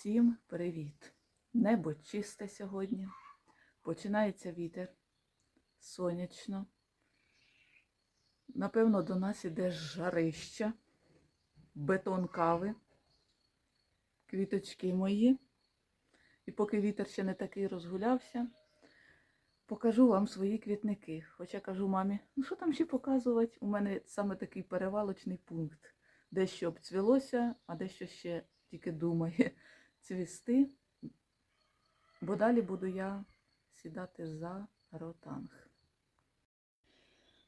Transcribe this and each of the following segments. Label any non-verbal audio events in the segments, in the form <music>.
Всім привіт! Небо чисте сьогодні. Починається вітер. Сонячно. Напевно, до нас іде жарища, бетон кави, квіточки мої. І поки вітер ще не такий розгулявся, покажу вам свої квітники. Хоча кажу мамі, ну що там ще показувати? У мене саме такий перевалочний пункт. Дещо обцвілося, а дещо ще тільки думає цвісти, бо далі буду я сідати за ротанг.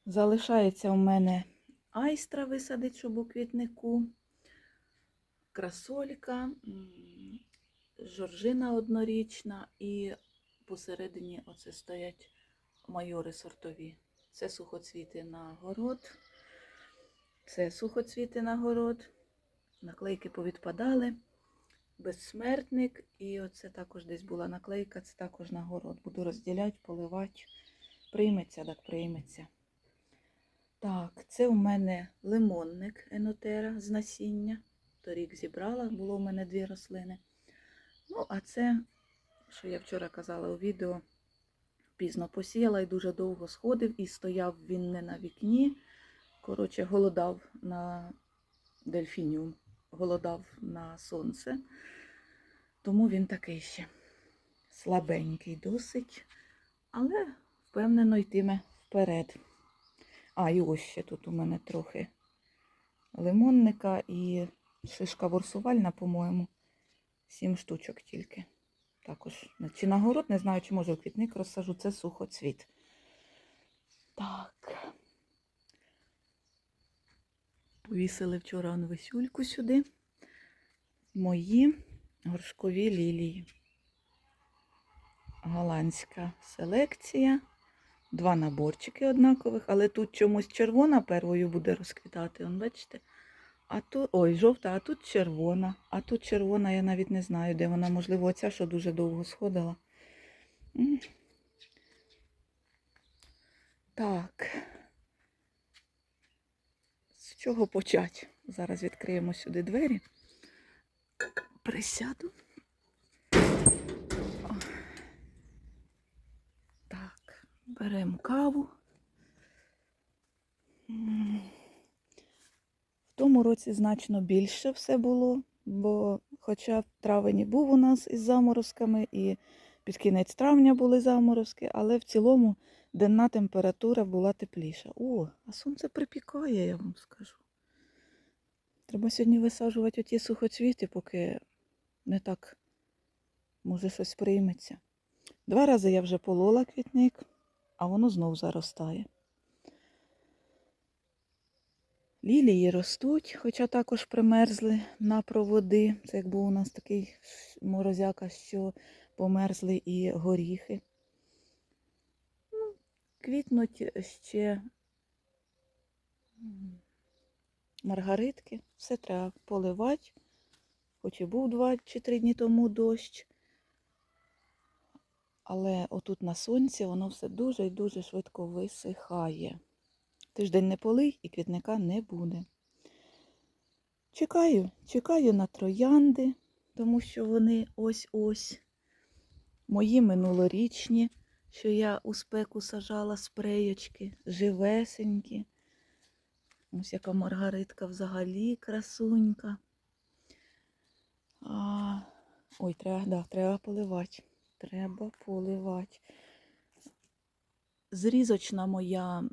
Залишається у мене айстра висадить, щоб у квітнику, красолька, жоржина однорічна і посередині оце стоять майори сортові. Це сухоцвіти на город, це сухоцвіти на город, наклейки повідпадали безсмертник. І оце також десь була наклейка, це також на город. Буду розділяти, поливати. Прийметься, так прийметься. Так, це у мене лимонник енотера з насіння. Торік зібрала, було у мене дві рослини. Ну, а це, що я вчора казала у відео, пізно посіяла і дуже довго сходив, і стояв він не на вікні. Коротше, голодав на дельфініум, голодав на сонце. Тому він такий ще слабенький досить, але впевнено йтиме вперед. А, і ось ще тут у мене трохи лимонника і шишка ворсувальна, по-моєму, сім штучок тільки. Також, чи на город, не знаю, чи може квітник розсажу, це сухоцвіт. Так. Повісили вчора он висюльку сюди. Мої горшкові лілії. Голландська селекція. Два наборчики однакових, але тут чомусь червона первою буде розквітати, он бачите? А тут, ой, жовта, а тут червона. А тут червона, я навіть не знаю, де вона, можливо, оця, що дуже довго сходила. Так. З чого почати? Зараз відкриємо сюди двері. Присяду. Так, беремо каву. В тому році значно більше все було, бо хоча в травені був у нас із заморозками, і під кінець травня були заморозки, але в цілому денна температура була тепліша. О, а сонце припікає, я вам скажу. Треба сьогодні висаджувати оті сухоцвіти, поки не так може щось прийметься. Два рази я вже полола квітник, а воно знов заростає. Лілії ростуть, хоча також примерзли на проводи. Це як був у нас такий морозяка, що померзли і горіхи. Ну, квітнуть ще маргаритки. Все треба поливати. Хоч і був два чи три дні тому дощ. Але отут на сонці воно все дуже і дуже швидко висихає. Тиждень не полий і квітника не буде. Чекаю, чекаю на троянди, тому що вони ось-ось. Мої минулорічні, що я у спеку сажала спреєчки, живесенькі. Ось яка маргаритка взагалі красунька. А, ой, треба, да, треба поливати. Треба поливати. Зрізочна моя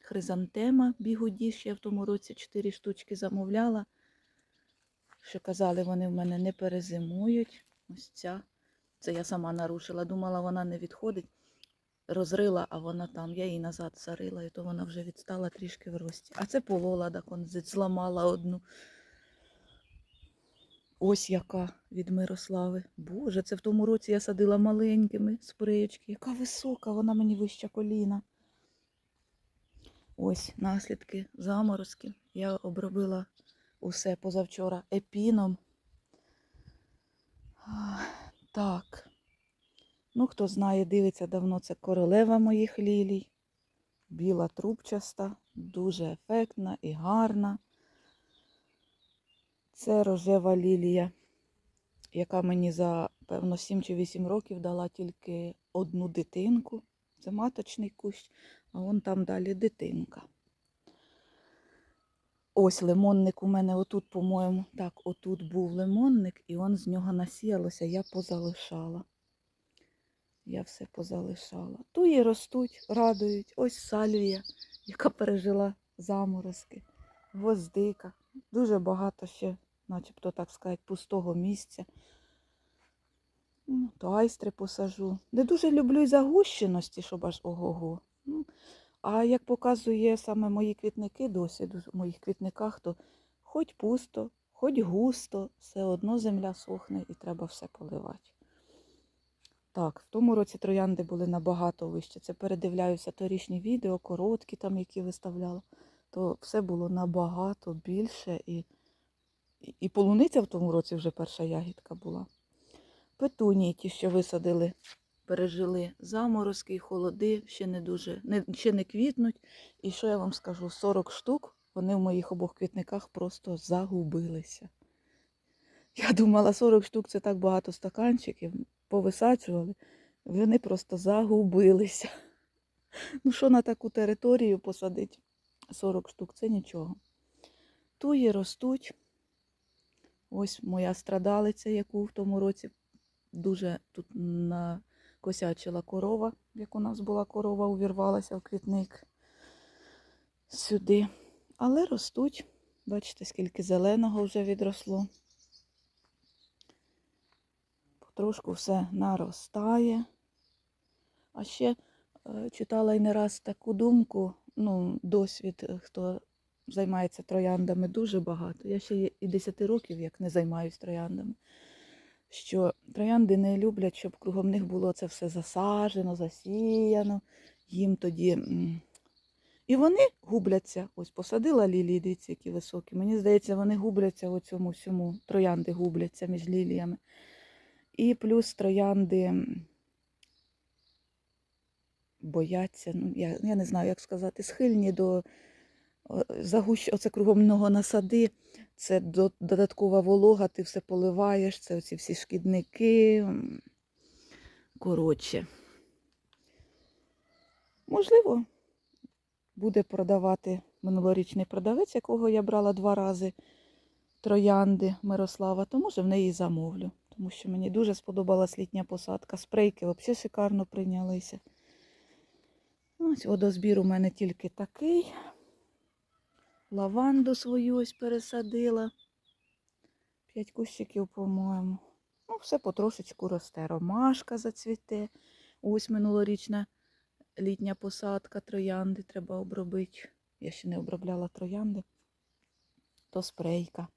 хризантема бігуді, ще я в тому році 4 штучки замовляла. Що казали, вони в мене не перезимують. Ось ця. Це я сама нарушила. Думала, вона не відходить. Розрила, а вона там. Я її назад зарила, і то вона вже відстала трішки в рості. А це полола, так он зламала одну. Ось яка від Мирослави. Боже, це в тому році я садила маленькими спреєчки. Яка висока, вона мені вища коліна. Ось наслідки заморозки. Я обробила усе позавчора епіном. Так. Ну, хто знає, дивиться давно, це королева моїх лілій. Біла трубчаста, дуже ефектна і гарна. Це рожева лілія яка мені за певно 7 чи 8 років дала тільки одну дитинку. Це маточний кущ, а вон там далі дитинка. Ось лимонник у мене отут, по-моєму, так, отут був лимонник, і он з нього насіялося, я позалишала. Я все позалишала. Туї ростуть, радують. Ось сальвія, яка пережила заморозки, гвоздика. Дуже багато ще, начебто, так сказати, пустого місця. Ну, То айстри посажу. Не дуже люблю й загущеності, щоб аж ого-го. А як показує саме мої квітники, досвід у моїх квітниках, то хоч пусто, хоч густо, все одно земля сохне і треба все поливати. Так, в тому році троянди були набагато вище. Це передивляюся торішні відео, короткі там, які виставляла, то все було набагато більше. І, і, і полуниця в тому році вже перша ягідка була. Петунії, ті, що висадили, пережили заморозки холоди, ще не дуже, не, ще не квітнуть. І що я вам скажу, 40 штук вони в моїх обох квітниках просто загубилися. Я думала, 40 штук це так багато стаканчиків, повисаджували, вони просто загубилися. Ну, що на таку територію посадити 40 штук, це нічого. Туї ростуть. Ось моя страдалиця, яку в тому році дуже тут накосячила корова, як у нас була корова, увірвалася в квітник сюди. Але ростуть. Бачите, скільки зеленого вже відросло. Потрошку все наростає. А ще е, читала і не раз таку думку, ну, досвід, е, хто займається трояндами, дуже багато. Я ще і 10 років як не займаюся трояндами. Що троянди не люблять, щоб кругом них було це все засаджено, засіяно. Їм тоді. І вони губляться. Ось посадила лілії, дивіться, які високі. Мені здається, вони губляться у цьому всьому. Троянди губляться між ліліями. І плюс троянди бояться, ну, я, я не знаю, як сказати, схильні до загущ... оце кругом много насади, це додаткова волога, ти все поливаєш, це оці всі шкідники. Коротше. Можливо, буде продавати минулорічний продавець, якого я брала два рази троянди Мирослава, то може в неї замовлю. Тому що мені дуже сподобалась літня посадка. Спрейки взагалі шикарно прийнялися. Ось водозбір у мене тільки такий. Лаванду свою ось пересадила. П'ять кущиків, по-моєму. Ну, все потрошечку росте. Ромашка зацвіте. Ось минулорічна літня посадка троянди треба обробити. Я ще не обробляла троянди. То спрейка.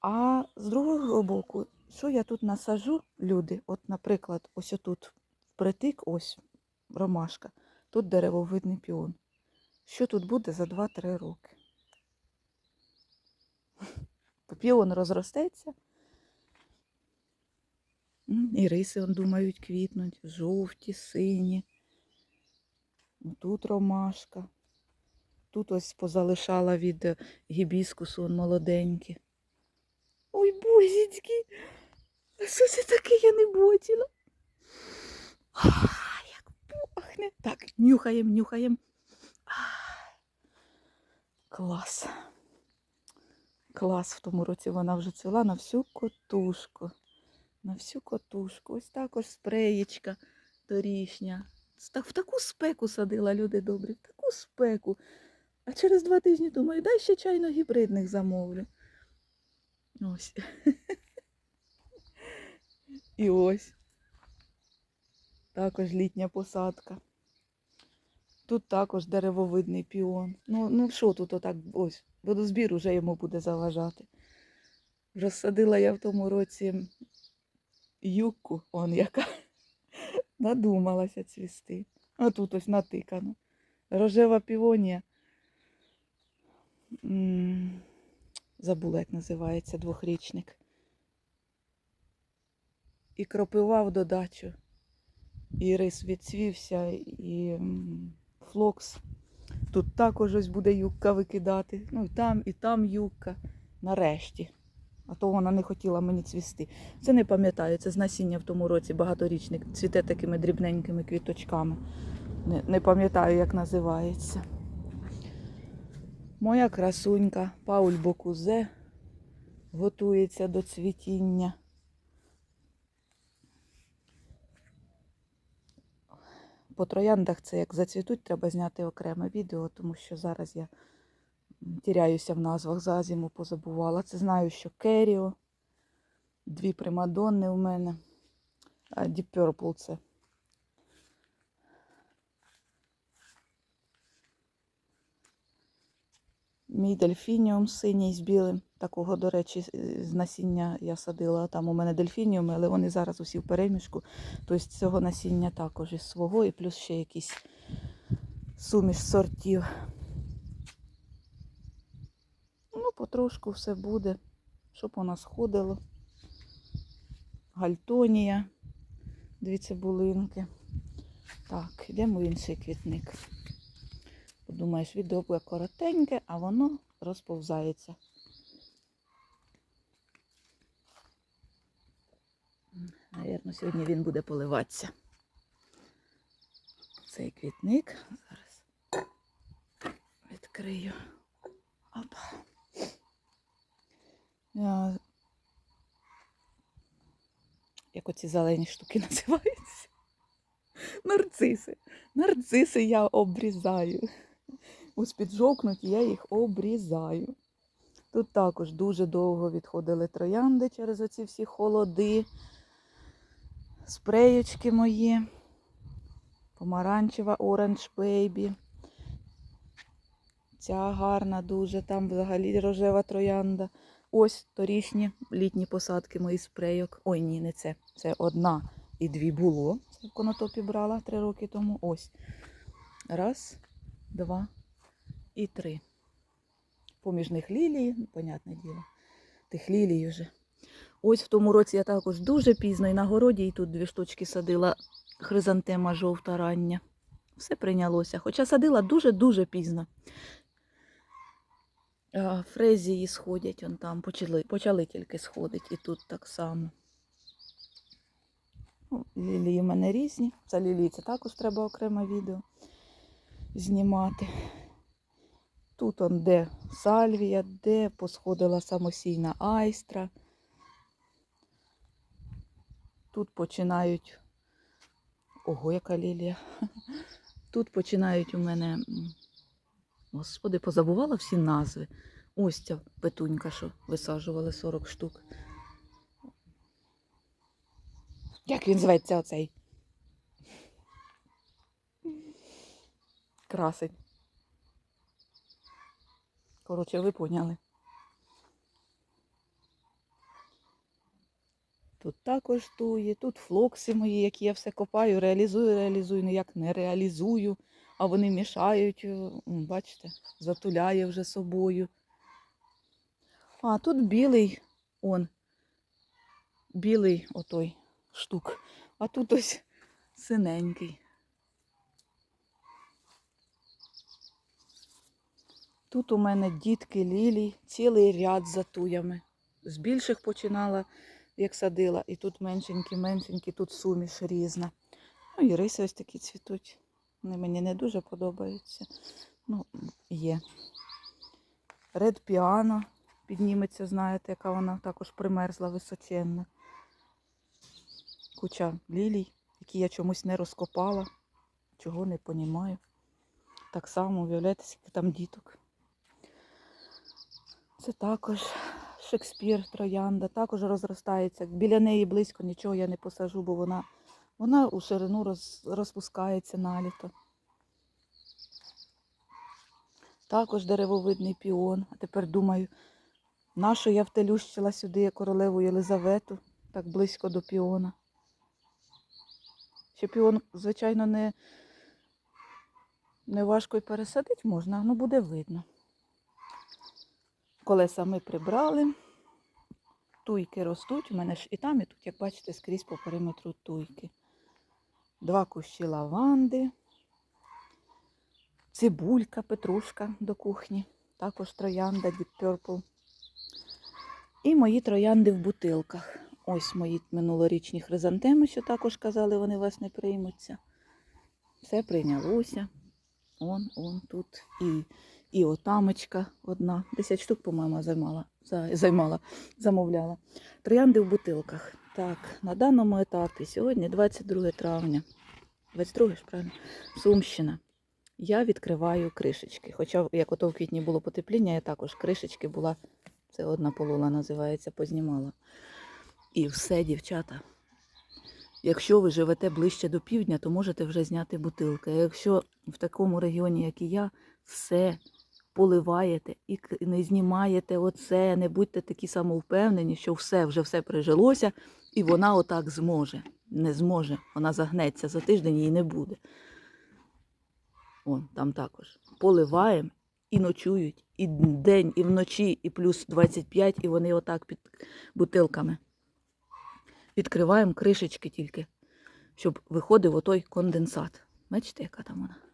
А з другого боку, що я тут насажу, люди? От, наприклад, ось отут впритик, ось ромашка, тут деревовидний піон. Що тут буде за 2-3 роки? Піон розростеться. І риси, он, думають, квітнуть, жовті, сині. Тут ромашка. Тут ось позалишала від гібіскусу он молоденькі. Ой, бозічки, а що це таке я не бачила? Як пахне. Так, нюхаємо, нюхаємо. Клас. Клас в тому році вона вже цвіла на всю котушку. На всю котушку. Ось також спреєчка торішня. В таку спеку садила, люди добрі, в таку спеку. А через два тижні думаю, дай ще чайно гібридних замовлю. Ось. <laughs> І ось. Також літня посадка. Тут також деревовидний піон. Ну, ну що тут отак ось, водозбір уже йому буде заважати. Розсадила я в тому році юбку, он яка <laughs> надумалася цвісти. А тут ось натикано. Рожева півонія. Забула, як називається двохрічник. І кропива в додачу. І рис відцвівся, і флокс. Тут також ось буде юбка викидати. Ну і там, і там юбка. Нарешті. а то вона не хотіла мені цвісти. Це не пам'ятаю, це з насіння в тому році багаторічник. Цвіте такими дрібненькими квіточками. Не, не пам'ятаю, як називається. Моя красунька Пауль Бокузе готується до цвітіння. По трояндах це як зацвітуть, треба зняти окреме відео, тому що зараз я тіряюся в назвах за зиму позабувала. Це знаю, що Керіо, дві примадонни у мене. А Deep Purple це. Мій дельфініум синій з білим. Такого, до речі, з- насіння я садила. Там у мене дельфініуми, але вони зараз усі в перемішку. Тобто цього насіння також із свого, і плюс ще якийсь суміш сортів. Ну, потрошку все буде, щоб воно сходило. Гальтонія, дві цибулинки. Так, йдемо в інший квітник. Подумаєш, відео буде коротеньке, а воно розповзається. Навірно, сьогодні він буде поливатися. Цей квітник. Зараз відкрию. Опа. Я... Як оці зелені штуки <laughs> називаються? Нарциси. Нарциси я обрізаю. Ось піджовкнуть, я їх обрізаю. Тут також дуже довго відходили троянди через оці всі холоди. Спреючки мої. Помаранчева Orange Baby. Ця гарна дуже, там взагалі рожева троянда. Ось торішні літні посадки моїх спрейок. Ой, ні, не це. Це одна і дві було. Це в конотопі брала три роки тому. Ось. Раз, два і три. Поміж них лілії, понятне діло. Тих лілій вже. Ось в тому році я також дуже пізно і на городі, і тут дві штучки садила хризантема жовта рання. Все прийнялося. Хоча садила дуже-дуже пізно. Фрезії сходять, он там почали, почали тільки сходити, і тут так само. Ну, лілії в мене різні. За лілії це також треба окреме відео знімати. Тут он де сальвія, де посходила самосійна айстра. Тут починають. Ого, яка лілія. <laughs> Тут починають у мене. Господи, позабувала всі назви. Ось ця петунька, що висаджували 40 штук. Як він зветься оцей? Красень. Коротше, ви поняли. Тут також тує, тут флокси мої, які я все копаю, реалізую, реалізую, ніяк не реалізую, а вони мішають, е, бачите, затуляє вже собою. А тут білий, он, білий отой штук, а тут ось синенький. Тут у мене дітки лілій, цілий ряд за туями. З більших починала, як садила, і тут меншенькі, меншенькі, тут суміш різна. Ну, і риси ось такі цвітуть. Вони мені не дуже подобаються. Ну, є. Ред піано підніметься, знаєте, яка вона також примерзла височенна. Куча лілій, які я чомусь не розкопала, чого не понімаю. Так само, уявляєте, скільки там діток. Це також Шекспір, троянда, також розростається. Біля неї близько нічого я не посажу, бо вона, вона у ширину роз, розпускається на літо. Також деревовидний піон. А тепер думаю, нащо я втелющила сюди королеву Єлизавету, так близько до піона. Ще піон, звичайно, не, не важко й пересадити можна, ну буде видно. Колеса ми прибрали. Туйки ростуть. У мене ж і там, і тут, як бачите, скрізь по периметру туйки. Два кущі лаванди. Цибулька, петрушка до кухні. Також троянда Deep Purple. І мої троянди в бутилках. Ось мої минулорічні хризантеми, що також казали, вони вас не приймуться. Все прийнялося. Он, он тут. І, і отамочка одна. 10 штук, по-моєму, займала, за- займала, замовляла. Троянди в бутилках. Так, на даному етапі сьогодні 22 травня. 22 ж правильно? Сумщина. Я відкриваю кришечки. Хоча, як ото в квітні було потепління, я також кришечки була, це одна полула називається, познімала. І все, дівчата. Якщо ви живете ближче до півдня, то можете вже зняти бутилки. А якщо в такому регіоні, як і я, все поливаєте і не знімаєте оце, не будьте такі самовпевнені, що все, вже все прижилося, і вона отак зможе. Не зможе, вона загнеться за тиждень її не буде. Вон, там також. Поливаємо і ночують, і день, і вночі, і плюс 25, і вони отак під бутилками. Відкриваємо кришечки тільки, щоб виходив отой конденсат. Бачите, яка там вона?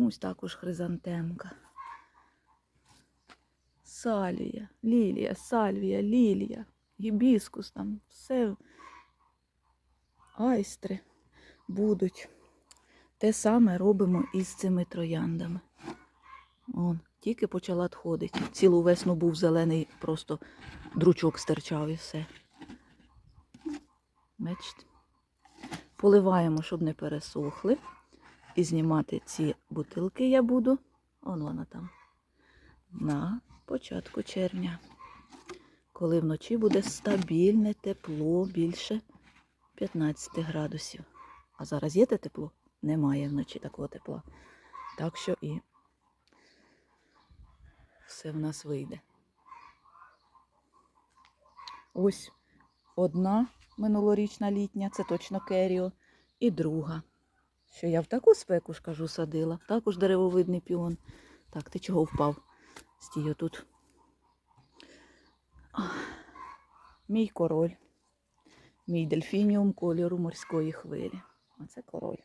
Ось також хризантемка. Салія, лілія, сальвія, лілія, гібіскус там, все. Айстри будуть. Те саме робимо і з цими трояндами. Он, тільки почала відходити. Цілу весну був зелений, просто дручок стирчав і все. Бачите? Поливаємо, щоб не пересохли. І знімати ці бутилки я буду. Он вона там. На початку червня. Коли вночі буде стабільне тепло більше 15 градусів. А зараз є те тепло? Немає вночі такого тепла. Так що і все в нас вийде. Ось одна минулорічна літня, це точно керіо, і друга. Що я в таку спеку ж кажу, садила. Також деревовидний піон. Так, ти чого впав? Стій тут. Мій король. Мій дельфініум кольору морської хвилі. Оце король.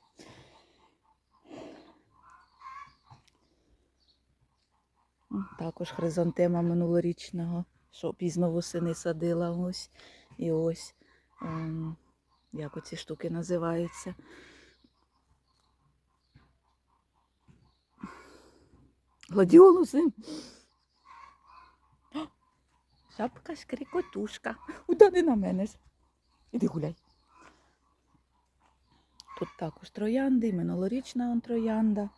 Також хризантема минулорічного, що пізно восени садила ось. І ось. ем, як оці штуки називаються. Гладіолуси. Шапка шкрикотушка. Уда не на мене ж. Іди гуляй. Тут також троянди, минулорічна он троянда.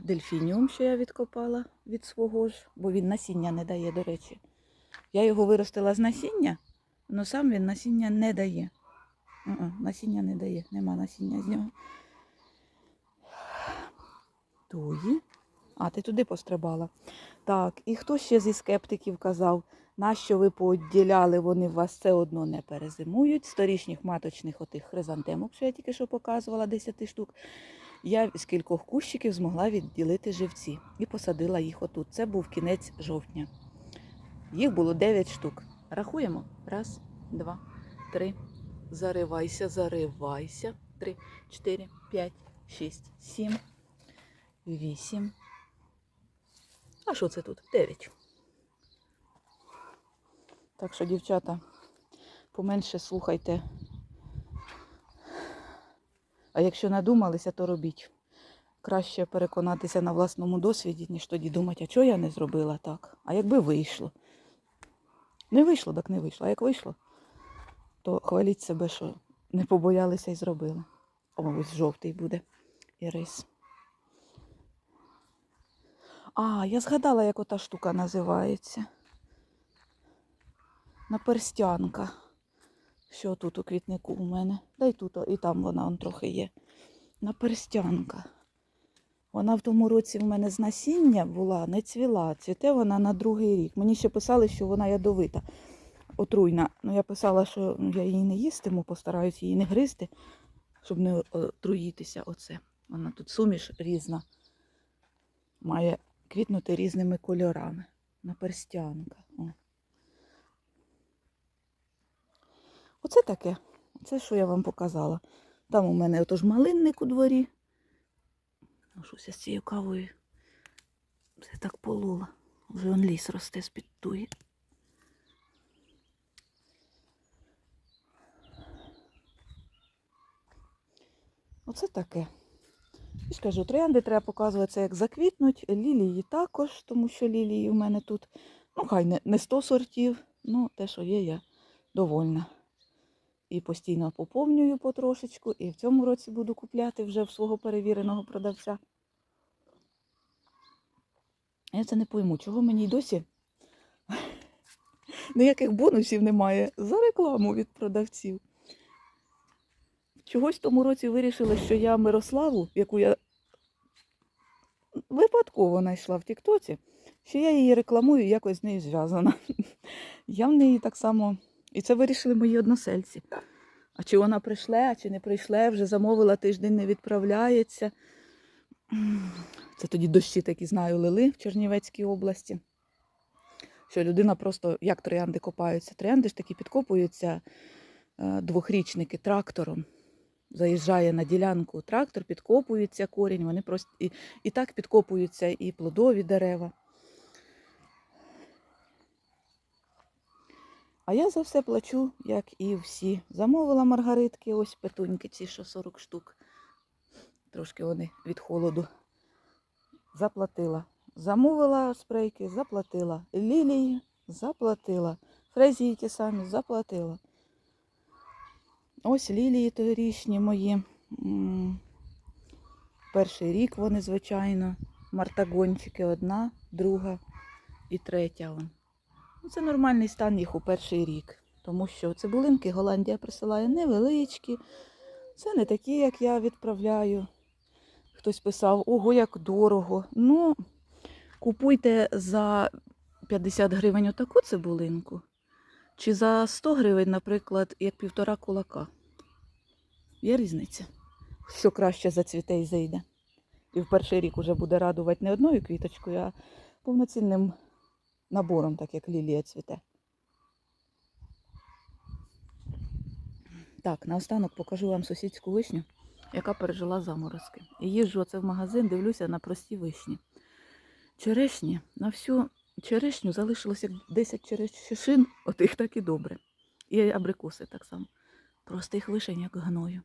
Дельфініум, що я відкопала від свого ж, бо він насіння не дає, до речі. Я його виростила з насіння, але сам він насіння не дає. Насіння не дає, нема насіння з нього. Туї. А, ти туди пострибала. Так, і хто ще зі скептиків казав, нащо ви поділяли, вони вас все одно не перезимують. Сторічніх маточних отих хризантемок, що я тільки що показувала, 10 штук. Я з кількох кущиків змогла відділити живці і посадила їх отут. Це був кінець жовтня. Їх було 9 штук. Рахуємо. Раз, два, три. Заривайся, заривайся. Три, чотири, п'ять, шість, сім, вісім. А що це тут? Дев'ять. Так що, дівчата, поменше слухайте. А якщо надумалися, то робіть. Краще переконатися на власному досвіді, ніж тоді думати, а чого я не зробила так? А якби вийшло? Не вийшло, так не вийшло. А як вийшло, то хваліть себе, що не побоялися і зробили. О, ось жовтий буде і рис. А, я згадала, як ота штука називається. Наперстянка. Що тут у квітнику у мене? Да й тут, і там вона он трохи є. Наперстянка. Вона в тому році в мене з насіння була, не цвіла. Цвіте вона на другий рік. Мені ще писали, що вона ядовита, отруйна. Ну, я писала, що я її не їстиму, постараюсь її не гризти, щоб не отруїтися. Оце. Вона тут суміш різна. Має квітнути різними кольорами. Наперстянка. О. Оце таке. Це, що я вам показала. Там у мене отож малинник у дворі. Ну, щось я з цією кавою Все так полула. Вже он ліс росте з-під туї. Оце таке. І ж кажу, троянди треба показувати, це як заквітнуть, лілії також, тому що лілії в мене тут, ну хай не, не 100 сортів, ну те, що є, я довольна. І постійно поповнюю потрошечку, і в цьому році буду купляти вже в свого перевіреного продавця. Я це не пойму, чого мені й досі <laughs> ніяких бонусів немає за рекламу від продавців. Чогось в тому році вирішила, що я Мирославу, яку я випадково знайшла в Тіктоці, що я її рекламую якось з нею зв'язана. <laughs> Я в неї так само. І це вирішили мої односельці. А чи вона прийшле, а чи не прийшле, вже замовила тиждень, не відправляється. Це тоді дощі такі знаю, лили в Чернівецькій області. Що людина просто як троянди копаються. Троянди ж такі підкопуються е, двохрічники трактором. Заїжджає на ділянку трактор, підкопується корінь, вони просто і, і так підкопуються і плодові дерева. А я за все плачу, як і всі. Замовила маргаритки, ось петуньки, ці що 40 штук. Трошки вони від холоду. Заплатила. Замовила спрейки, заплатила. Лілії заплатила. Фрезії ті самі заплатила. Ось лілії торічні мої. Перший рік вони, звичайно. Мартагончики одна, друга і третя. Ну, Це нормальний стан їх у перший рік. Тому що цибулинки Голландія присилає невеличкі. Це не такі, як я відправляю. Хтось писав, ого, як дорого. Ну, купуйте за 50 гривень отаку цибулинку. Чи за 100 гривень, наприклад, як півтора кулака. Є різниця. Що краще зацвіте і зайде. І в перший рік уже буде радувати не одною квіточкою, а повноцінним набором, так як лілія цвіте. Так, наостанок покажу вам сусідську вишню, яка пережила заморозки. І їжджу оце в магазин, дивлюся на прості вишні. Черешні, на всю черешню залишилося як 10 черешин, отих так і добре. І абрикоси так само. Простих вишень, як гною.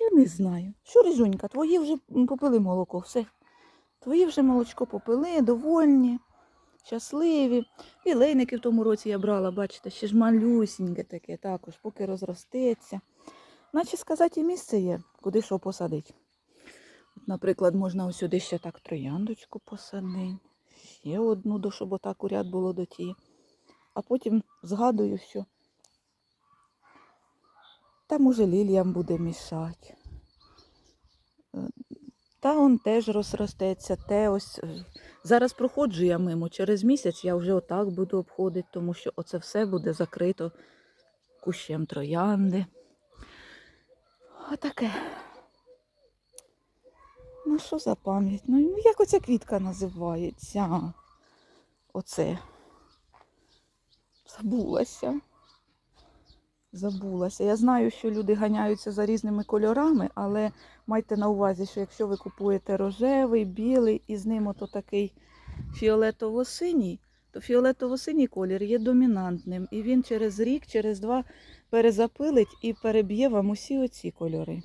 Я не знаю. Що, Рижунька, твої вже попили молоко, все. Твої вже молочко попили, довольні, щасливі. І лейники в тому році я брала, бачите, ще ж малюсіньке таке також, поки розростеться. Наче сказати, і місце є, куди що посадити. Наприклад, можна ось сюди ще так трояндочку посадити, ще одну, до- щоб отак у ряд було до тієї. А потім згадую, що там уже ліліям буде мішати. Е, Та он теж розростеться, те ось. е, Зараз проходжу я мимо. Через місяць я вже отак буду обходити, тому що оце все буде закрито кущем троянди. Отаке. Ну, що за пам'ять? Ну, ну, як оця квітка називається? Оце. Забулася. Забулася. Я знаю, що люди ганяються за різними кольорами, але майте на увазі, що якщо ви купуєте рожевий, білий і з ним ото такий фіолетово-синій, то фіолетово-синій колір є домінантним. І він через рік, через два перезапилить і переб'є вам усі оці кольори.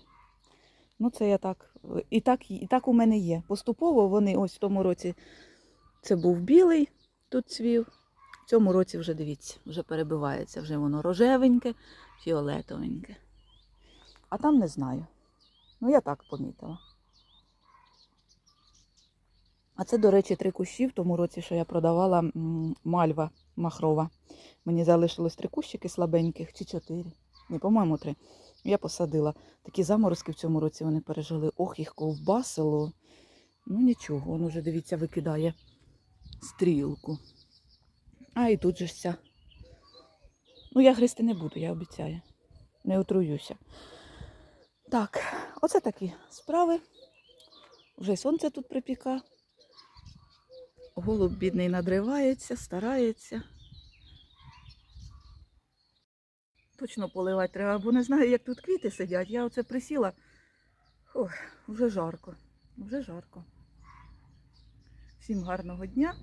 Ну, це я так. І так, і так у мене є. Поступово вони ось в тому році це був білий, тут цвів. В цьому році вже дивіться, вже перебивається, вже воно рожевеньке, фіолетовеньке. А там не знаю. Ну, я так помітила. А це, до речі, три кущі в тому році, що я продавала мальва махрова. Мені залишилось три кущики слабеньких чи чотири. Ні, по-моєму, три. Я посадила. Такі заморозки в цьому році вони пережили. Ох, їх ковбасило. Ну нічого, воно вже, дивіться, викидає стрілку. А і тут же ж. Ну, я гристи не буду, я обіцяю. Не отруюся. Так, оце такі справи. Вже сонце тут припіка. Голуб бідний надривається, старається. Точно поливати треба, бо не знаю, як тут квіти сидять. Я оце присіла. Ох, вже жарко. Вже жарко. Всім гарного дня.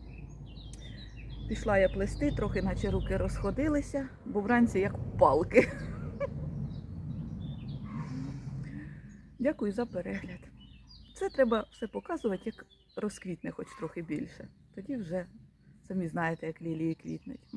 Пішла я плести, трохи наче руки розходилися, бо вранці як палки. Дякую за перегляд. Це треба все показувати, як розквітне хоч трохи більше. Тоді вже самі знаєте, як лілії квітнуть.